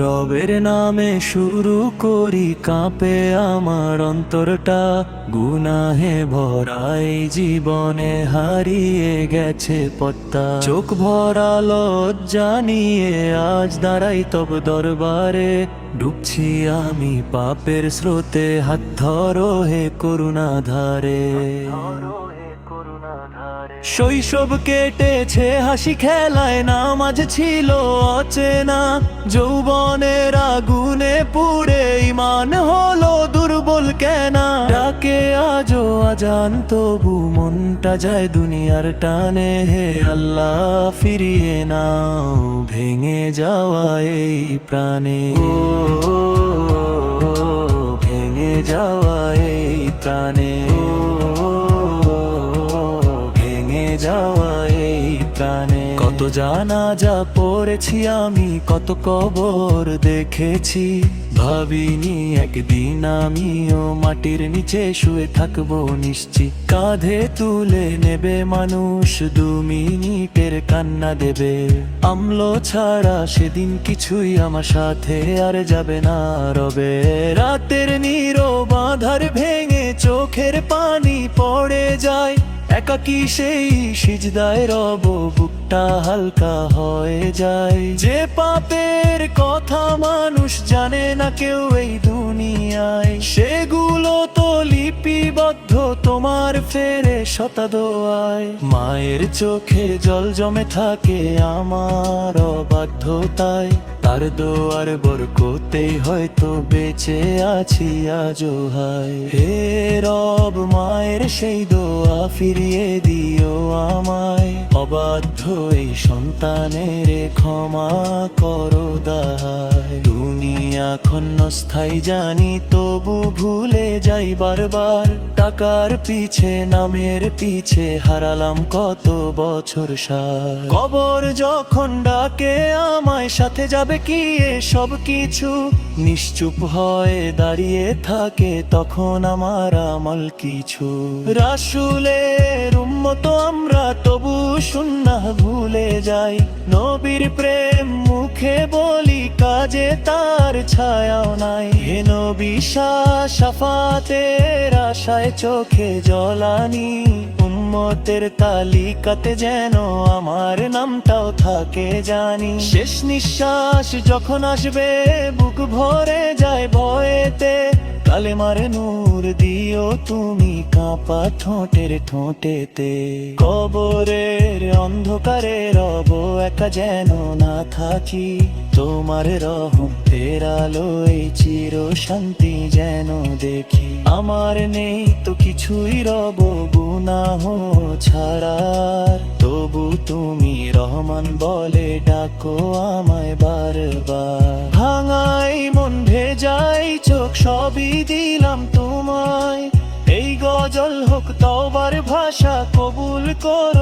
রবের নামে শুরু করি, কাঁপে আমার অন্তরটা। গুনাহে ভরাই জীবনে হারিয়ে গেছে পত্তা চোখ ভরা লজ্জা নিয়ে আজ দাঁড়াই তব দরবারে। ডুবছি আমি পাপের স্রোতে, হাত ধরো হে করুণা ধারে শৈশব কেটেছে হাসি খেলায় নামাজ ছিল অচেনা যৌবনের আগুনে পুড়ে ইমান হলো দুর্বল কেনা ডাকে আজও আজান তবু মনটা যায় দুনিয়ার টানে হে আল্লাহ ফিরিয়ে নাও ভেঙে যাওয়া এই প্রাণে ও, যাওয়া এই প্রাণে। কত জানা যা পড়েছি আমি, কত কবর দেখেছি। ভাবিনি একদিন আমিও মাটির নিচে শুয়ে থাকব নিশ্চিত কাঁধে তুলে নেবে মানুষ দু মিনিটের কান্না দেবে। আমলো ছাড়া সেদিন কিছুই আমার সাথে আর যাবে না রবে। রাতের নীরব বাঁধার ভেঙে চোখের পানি পড়ে যায়। একাকি সেই সিজদায় রব, বুকটা হালকা হয়ে যায়। যে পাপের কথা মানুষ জানে না কেউ এই দুনিয়ায়। সেগুলো তো লিপিবদ্ধ তোমার ফেরে শতাদোয়ায় মায়ের চোখে জল জমে থাকে আমার অবাধ্যতায়। তার দোয়ার বরকতেই হয়তো বেঁচে আছি আজো হায়। হে রব, মায়ের সেই দোয়া ফিরিয়ে দিও আমায়। অবাধ্য এই সন্তানের ক্ষমা করো দায় দুনিয়া ক্ষণস্থায়ী জানি, তবু ভুলে যাই বারবার। টাকার পিছে, নামের পিছে হারালাম কত বছর সার। কবর যখন ডাকে, আমায় সাথে যাবে কি সব কিছু? নিশ্চুপ হয়ে দাঁড়িয়ে থাকে তখন আমার আমল কিছু। রাসুলের উম্মত আমরা, তবু সুন্না ভুলে যাই। নবীর প্রেম মুখে বলি কাজে তার ছায়াও নাই। হেন বিশ্বাস সাফাতের আশায় চোখে জলানি উম্মতের তালিকাতে যেন আমার নামটাও থাকে জানি। শেষ নিঃশ্বাস যখন আসবে, বুক ভরে যায় ভয়েতে। কালেমার নূর দিও তুমি কাঁপা ঠোঁটের ঠোঁটেতে। কবরের অন্ধকারে রব একা যেন না থাকি। তোমার রহম রহমতের আলোয় চির শান্তি যেন দেখি। আমার নেই তো কিছুই রব গুনাহ ছাড়ার। তবু তুমি রহমান বলে ডাকো আমায় বারবার। ভাঙাই মন ভেজাই চোখ সবই দিলাম তোমায়। এই গজল হোক তবার ভাষা কবুল করো